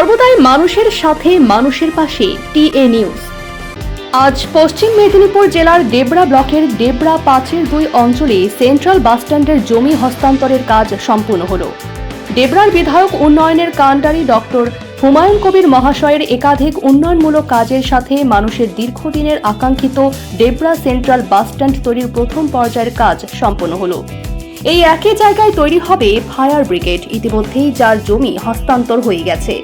সর্বদাই মানুষের সাথে, মানুষের পাশে, টিএ নিউজ। আজ পশ্চিম মেদিনীপুর জেলার ডেবরা ব্লকের ডেবরা পাঁচের দুই অঞ্চলে সেন্ট্রাল বাসস্ট্যান্ডের জমি হস্তান্তরের কাজ সম্পূর্ণ হল। ডেবরার বিধায়ক উন্নয়নের কাণ্ডারি ডক্টর হুমায়ুন কবির মহাশয়ের একাধিক উন্নয়নমূলক কাজের সাথে মানুষের দীর্ঘদিনের আকাঙ্ক্ষিত ডেবরা সেন্ট্রাল বাসস্ট্যান্ড তৈরির প্রথম পর্যায়ের কাজ সম্পন্ন হল। এই একই জায়গায় তৈরি হবে ফায়ার ব্রিগেড, ইতিমধ্যেই যার জমি হস্তান্তর হয়ে গেছে।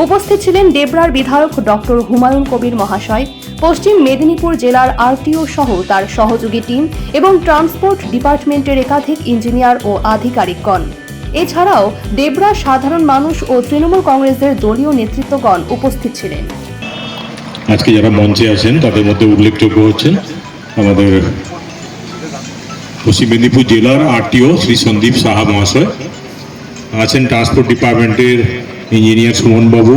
উপস্থিত ছিলেন ডেবরার বিধায়ক ডক্টর হুমায়ুন কবির মহাশয়, পশ্চিম মেদিনীপুর জেলার আরটিও সহ তার সহযোগী টিম এবং ট্রান্সপোর্ট ডিপার্টমেন্টের একাধিক ইঞ্জিনিয়ার ও আধিকারিকগণ। এছাড়াও ডেবরা সাধারণ মানুষ ও তৃণমূল কংগ্রেসের দলীয় নেতৃত্বগণ উপস্থিত ছিলেন। আজকে যারা মঞ্চে আছেন, তাদের মধ্যে উল্লেখযোগ্য হচ্ছেন আমাদের পশ্চিম মেদিনীপুর জেলার আরটিও শ্রী সন্দীপ সাহা মহাশয়। আছেন ট্রান্সপোর্ট ডিপার্টমেন্টের ইঞ্জিনিয়ার সুমনবাবু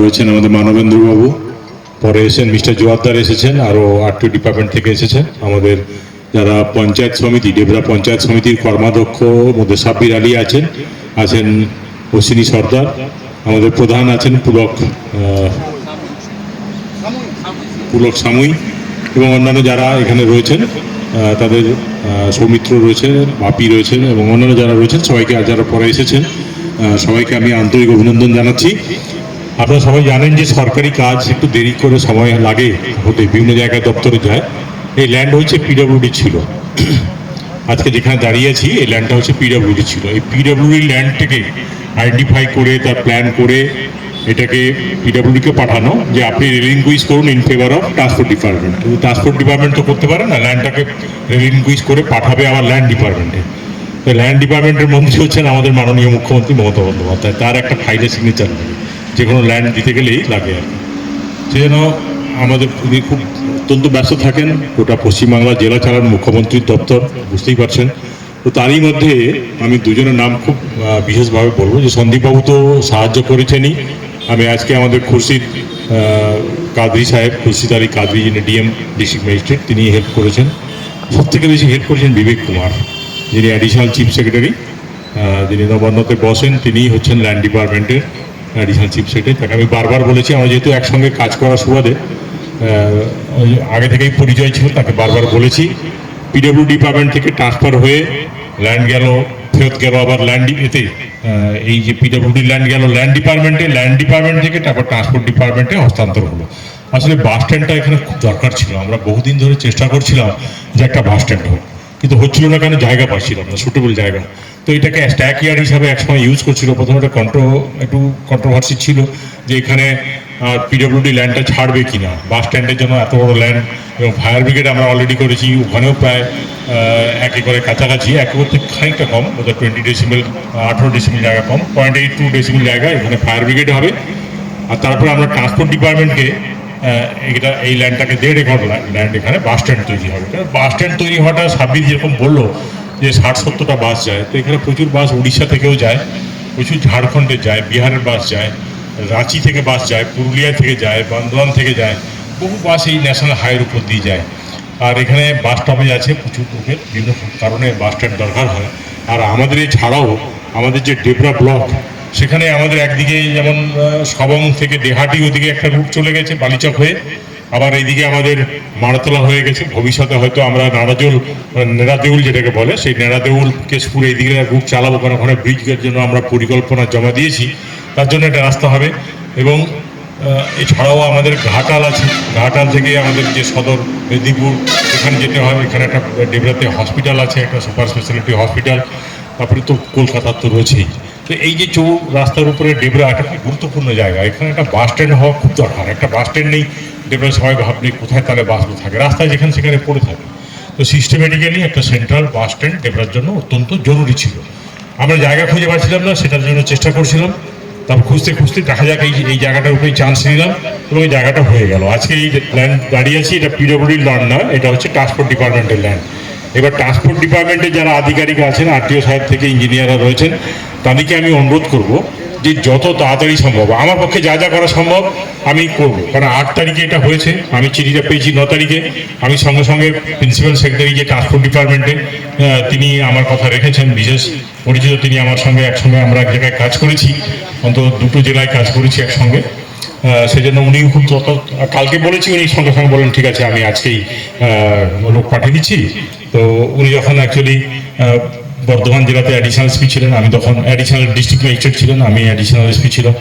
রয়েছেন আমাদের মানবেন্দ্রবাবু। পরে এসেছেন মিস্টার জোয়ারদার এসেছেন, আরও আরটিও ডিপার্টমেন্ট থেকে এসেছেন। আমাদের যারা পঞ্চায়েত সমিতি, ডেবরা পঞ্চায়েত সমিতির কর্মাধ্যক্ষ মধ্যে সাব্বির আলী আছেন আছেন অশ্বিনী সর্দার। আমাদের প্রধান আছেন পুলক পুলক সামুই এবং অন্যান্য যারা এখানে রয়েছেন তাদের সৌমিত্র রয়েছেন, বাপি রয়েছেন এবং অন্যান্য যারা রয়েছেন, সবাইকে আর যারা পরে এসেছেন সবাইকে আমি আন্তরিক অভিনন্দন জানাচ্ছি। আপনারা সবাই জানেন যে সরকারি কাজ একটু দেরি করে সময় লাগে হতে, বিভিন্ন জায়গায় দপ্তরে যায়। এই ল্যান্ড হচ্ছে পিডব্লিউডি ছিল। আজকে যেখানে দাঁড়িয়ে আছি, এই ল্যান্ডটা হচ্ছে পিডব্লিউডি ছিল। এই পিডব্লিউডি ল্যান্ডটাকে আইডেন্টিফাই করে, তার প্ল্যান করে এটাকে পিডব্লিউডিকে পাঠানো যে আপনি রেলিংকুইজ করুন in favour of transport department transport department তো করতে পারে না ল্যান্ডটাকে রেলিংকুইজ করে পাঠাবে আবার ল্যান্ড ডিপার্টমেন্টে তো ল্যান্ড ডিপার্টমেন্টের মন্ত্রী হচ্ছেন আমাদের মাননীয় মুখ্যমন্ত্রী মমতা বন্দ্যোপাধ্যায়। তার একটা ফাইলে সিগনেচার লাগে। যে কোনো ল্যান্ড দিতে গেলেই লাগে আর কি। সেজন্য আমাদের উনি খুব অত্যন্ত ব্যস্ত থাকেন। গোটা পশ্চিমবাংলা জেলা চালান মুখ্যমন্ত্রীর দপ্তর, বুঝতেই পারছেন। তো তারই মধ্যে আমি দুজনের নাম খুব বিশেষভাবে বলব যে সন্দীপবাবু তো সাহায্য করেছেনই। আমি আজকে আমাদের খুরশিদ কাদরি সাহেব, খুরশিদ আলী কাদরি যিনি ডিএম, ডিস্ট্রিক্ট ম্যাজিস্ট্রেট তিনি হেল্প করেছেন। সবথেকে বেশি হেল্প করেছেন বিবেক কুমার। যিনি অ্যাডিশনাল চিফ সেক্রেটারি যিনি নবান্নতে বসেন, তিনিই হচ্ছেন ল্যান্ড ডিপার্টমেন্টের অ্যাডিশনাল চিফ সেক্রেটারি তাকে আমি বারবার বলেছি, আমরা যেহেতু একসঙ্গে কাজ করার সুবাদে আগে থেকেই পরিচয় ছিল, তাকে বারবার বলেছি। পিডব্লিউ ডিপার্টমেন্ট থেকে ট্রান্সফার হয়ে ল্যান্ড গেল, ফেরত গেল আবার ল্যান্ড এতে এই যে পিডব্লিউডি ল্যান্ড গেল ল্যান্ড ডিপার্টমেন্টে ল্যান্ড ডিপার্টমেন্ট থেকে তারপর ট্রান্সপোর্ট ডিপার্টমেন্টে হস্তান্তর হলো। আসলে বাস স্ট্যান্ডটা এখানে খুব দরকার ছিল। আমরা বহুদিন ধরে চেষ্টা করছিলাম যে একটা বাস স্ট্যান্ড হোক। কিন্তু হচ্ছিল না কেন? জায়গা পাচ্ছিলাম না সুটেবল জায়গা। তো এটাকে স্ট্যাক ইয়ার হিসাবে একসময় ইউজ করছিল। প্রথমে একটা কন্ট্রো একটু কন্ট্রোভার্সি ছিল যে এখানে পিডব্লিউডি ল্যান্ডটা ছাড়বে কিনা? বাস স্ট্যান্ডের জন্য এত বড় ল্যান্ড এবং ফায়ার ব্রিগেড আমরা অলরেডি করেছি, ওখানেও প্রায় এক একরের কাছাকাছি, এক একর থেকে খানিকটা কম, ওদের টোয়েন্টি ডেসিমেল আঠেরো ডেসিমেল জায়গা কম পয়েন্ট এইট টু ডেসিমেল জায়গা এখানে ফায়ার ব্রিগেড হবে। আর তারপরে আমরা ট্রান্সপোর্ট ডিপার্টমেন্টকে এটা এই ল্যান্ডটাকে দেড় রেকর্ড ল্যান্ড এখানে বাস স্ট্যান্ড তৈরি হবে। বাস স্ট্যান্ড তৈরি হওয়াটা সাব্বির যেরকম বলল যে ষাট সত্তরটা বাস যায়, তো এখানে প্রচুর বাস উড়িষ্যা থেকেও যায়, প্রচুর ঝাড়খণ্ডে যায়, বিহারের বাস যায়, রাঁচি থেকে বাস যায়, পুরুলিয়া থেকে যায় বর্ধমান থেকে যায়, বহু বাস এই ন্যাশনাল হাইওয়ের উপর দিয়ে যায়। আর এখানে বাস স্টপেজ আছে প্রচুর লোকের, বিভিন্ন কারণে বাস স্ট্যান্ড দরকার হয়। আর আমাদের এছাড়াও আমাদের যে ডেবরা ব্লক সেখানে আমাদের একদিকে যেমন সবং থেকে দেহাটি ওদিকে একটা রুট চলে গেছে, বালিচক হয়ে। আবার এইদিকে আমাদের মারাতলা হয়ে গেছে। ভবিষ্যতে হয়তো আমরা নারাজল মানে নেড়াদেউল যেটাকে বলে, সেই নেড়াদেউল কেশপুর এইদিকে রুট চালাবো কারণ ওখানে ব্রিজের জন্য আমরা পরিকল্পনা জমা দিয়েছি। তার জন্য একটা রাস্তা হবে। এবং এছাড়াও আমাদের ঘাটাল আছে। ঘাটাল থেকে আমাদের যে সদর মেদিনীপুর, এখানে যেতে হয়। এখানে একটা ডেবরাতে হসপিটাল আছে, একটা সুপার স্পেশালিটি হসপিটাল তারপরে তো কলকাতার তো রয়েছেই। তো এই যে চৌ রাস্তার উপরে ডেবরা একটা গুরুত্বপূর্ণ জায়গা। এখানে একটা বাস স্ট্যান্ড হওয়া খুব দরকার। একটা বাস স্ট্যান্ড নেই, ডেবরা সবাই ভাবনি কোথায় তাহলে বাসগুলো থাকে। রাস্তায় যেখানে সেখানে পড়ে থাকে। তো সিস্টেমেটিক্যালি একটা সেন্ট্রাল বাস স্ট্যান্ড ডেবরার জন্য অত্যন্ত জরুরি ছিল। আমরা জায়গা খুঁজে পাচ্ছিলাম না, সেটার জন্য চেষ্টা করছিলাম। তারপর খুঁজতে খুঁজতে দেখা যাক এই এই জায়গাটার উপরেই চান্স নিলাম এবং এই জায়গাটা হয়ে গেল। আজকে এই ল্যান্ড দাঁড়িয়ে আছি, এটা পিডব্লিউডির ল্যান্ড না, এটা হচ্ছে ট্রান্সপোর্ট ডিপার্টমেন্টের ল্যান্ড এবার ট্রান্সপোর্ট ডিপার্টমেন্টের যারা আধিকারিক আছেন আরটিও সাহেব থেকে ইঞ্জিনিয়াররা রয়েছেন তাদেরকে আমি অনুরোধ করব যে যত তাড়াতাড়ি সম্ভব, আমার পক্ষে যা যা করা সম্ভব আমি করব। কারণ আট তারিখে এটা হয়েছে, আমি চিঠিটা পেয়েছি ন তারিখে। আমি সঙ্গে সঙ্গে প্রিন্সিপাল সেক্রেটারি যে ট্রান্সপোর্ট ডিপার্টমেন্টে তিনি আমার কথা রেখেছেন, বিশেষ পরিচিত তিনি আমার সঙ্গে একসঙ্গে আমরা এক জায়গায় কাজ করেছি, অন্তত দুটো জেলায় কাজ করেছি একসঙ্গে। সেজন্য উনি খুব তত কালকে বলেছি উনি সঙ্গে সঙ্গে বলেন, ঠিক আছে, আমি আজকেই লোক পাঠিয়ে দিচ্ছি। তো উনি যখন অ্যাকচুয়ালি বর্ধমান জেলাতে অ্যাডিশনাল এসপি ছিলেন। আমি তখন অ্যাডিশনাল ডিস্ট্রিক্ট ম্যাজিস্ট্রেট ছিলেন, আমি অ্যাডিশনাল এসপি ছিলাম।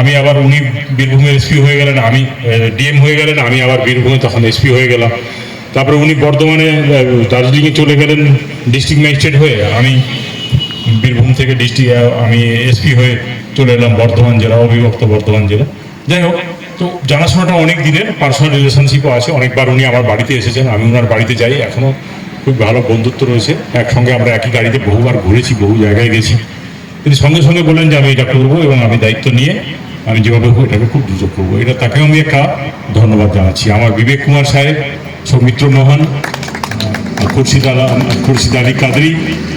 আমি আবার উনি বীরভূমের এসপি হয়ে গেলেন, আমি ডিএম হয়ে গেলেন, আমি আবার বীরভূমে তখন এসপি হয়ে গেলাম। তারপরে উনি বর্ধমানে দার্জিলিংয়ে চলে গেলেন ডিস্ট্রিক্ট ম্যাজিস্ট্রেট হয়ে। আমি বীরভূম থেকে ডিস্ট্রিক্ট আমি এসপি হয়ে চলে এলাম বর্ধমান জেলা, অবিভক্ত বর্ধমান জেলা। যাই হোক, তো জানাশোনাটা অনেক দিনের পার্সোনাল রিলেশনশিপও আছে। অনেকবার উনি আমার বাড়িতে এসেছেন, আমি ওনার বাড়িতে যাই এখনও খুব ভালো বন্ধুত্ব রয়েছে। একসঙ্গে আমরা একই গাড়িতে বহুবার ঘুরেছি, বহু জায়গায় গেছি। তিনি সঙ্গে সঙ্গে বললেন যে, আমি এটা করব এবং আমি দায়িত্ব নিয়ে আমি যেভাবে হোক এটাকে খুব দ্রুত করব। এটা তাকেও আমি একটা ধন্যবাদ জানাচ্ছি। আমার বিবেক কুমার সাহেব, সৌমিত্র মোহন খুরশিদ আলম খুরশিদ আলী কাদরি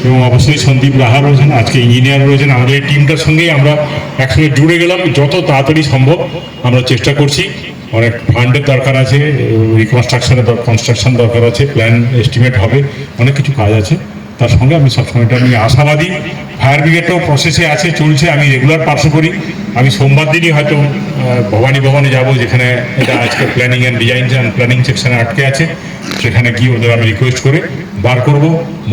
এবং অবশ্যই সন্দীপ রাহা রয়েছেন, আজকে ইঞ্জিনিয়ার রয়েছেন। আমাদের এই টিমটার সঙ্গেই আমরা একসঙ্গে জুড়ে গেলাম। যত তাড়াতাড়ি সম্ভব আমরা চেষ্টা করছি। অনেক ফান্ডের দরকার আছে রিকনস্ট্রাকশনের কনস্ট্রাকশন দরকার আছে প্ল্যান এস্টিমেট হবে, অনেক কিছু কাজ আছে। তার সঙ্গে আমি সবসময় এটা নিয়ে আশাবাদী। ফায়ার ব্রিগেডটাও প্রসেসে আছে, চলছে, আমি রেগুলার পার্শ্ব করি। আমি সোমবার দিনই হয়তো ভবানী ভবনে যাব, যেখানে এটা আজকে planning and design and planning সেকশনে আটকে আছে। সেখানে গিয়ে ওদের আমি রিকোয়েস্ট করে বার করব।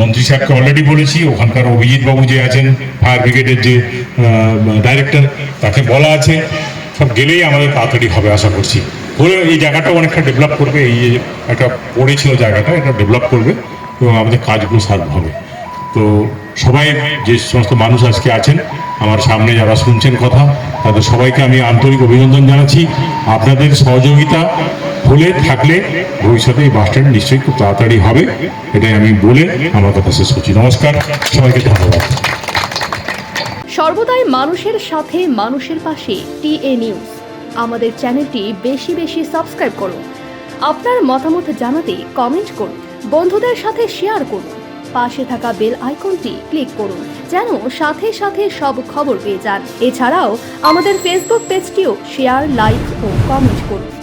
মন্ত্রী সাহেবকে অলরেডি বলেছি, ওখানকার অভিজিৎ বাবু যে আছেন ফায়ার ব্রিগেডের যে ডাইরেক্টর তাকে বলা আছে। সব গেলেই আমাদের তাড়াতাড়ি হবে, আশা করছি। হলে এই জায়গাটাও অনেকটা ডেভেলপ করবে, এই যে একটা পড়েছিল জায়গাটা, এটা ডেভেলপ করবে এবং আমাদের কাজগুলো সার্ভ হবে। তো সবাই যে সমস্ত মানুষ আজকে আছেন, আমার সামনে যারা শুনছেন কথা, তাদের সবাইকে আমি আন্তরিক অভিনন্দন জানাচ্ছি। আপনাদের সহযোগিতা হলে থাকলে ভবিষ্যতে এই বাসস্ট্যান্ড নিশ্চয়ই খুব তাড়াতাড়ি হবে, এটাই আমি বলে আমার কথা শেষ করছি। নমস্কার, সবাইকে ধন্যবাদ। সর্বদাই মানুষের সাথে, মানুষের পাশে, টিএ নিউজ। আমাদের চ্যানেলটি বেশি বেশি সাবস্ক্রাইব করুন। আপনার মতামত জানাতে কমেন্ট করুন। বন্ধুদের সাথে শেয়ার করুন। পাশে থাকা বেল আইকনটি ক্লিক করুন, যেন সাথে সাথে সব খবর পেয়ে যান। এছাড়াও আমাদের ফেসবুক পেজটিও শেয়ার লাইক ও কমেন্ট করুন।